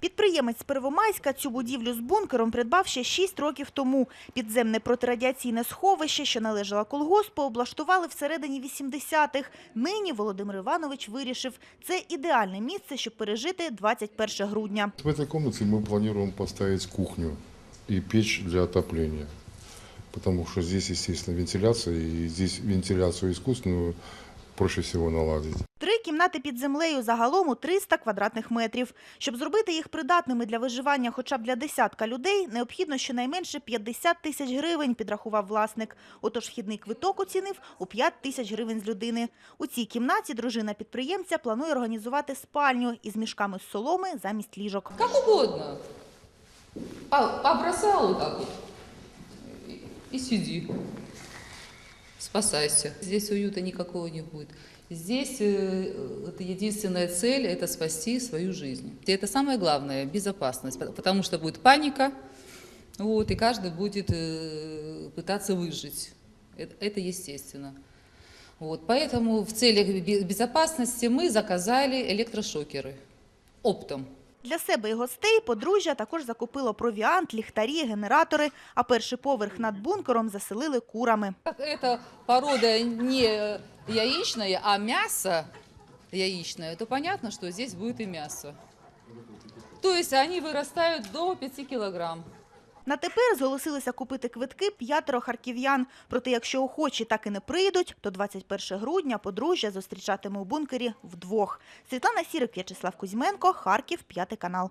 Підприємець Первомайська цю будівлю з бункером придбав ще 6 років тому. Підземне протирадіаційне сховище, що належало колгоспу, облаштували всередині 80-х. Нині Володимир Іванович вирішив, це ідеальне місце, щоб пережити 21 грудня. В этой комнате мы планируем поставить кухню и печь для отопления. Потому что здесь, естественно, вентиляция, и здесь вентиляцию искусственную проще всего наладить. Кімнати під землею загалом у 300 квадратних метрів. Щоб зробити їх придатними для виживання хоча б для десятка людей, необхідно щонайменше 50 тисяч гривень, підрахував власник. Отож вхідний квиток оцінив у 5 тисяч гривень з людини. У цій кімнаті дружина підприємця планує організувати спальню із мішками з соломи замість ліжок. Как угодно. По- Побросал вот так вот и сиди. Спасайся. Здесь уюта никакого не будет. Здесь э, это единственная цель – это спасти свою жизнь. И это самое главное – безопасность, пот- потому что будет паника, вот, и каждый будет э, пытаться выжить. Это, естественно. Вот, поэтому в целях бе- безопасности мы заказали электрошокеры оптом. Для себе і гостей подружжя також закупило провіант, ліхтарі, генератори, а перший поверх над бункером заселили курами. Так порода не яєчна, а мясо яєчне, то понятно, що тут буде і мясо. Тобто вони виростають до 5 килограмм. На тепер зголосилися купити квитки п'ятеро харків'ян. Проте, якщо охочі так і не прийдуть, то 21 грудня подружжя зустрічатиме у бункері вдвох. Світлана Сірик, В'ячеслав Кузьменко, Харків, п'ятий канал.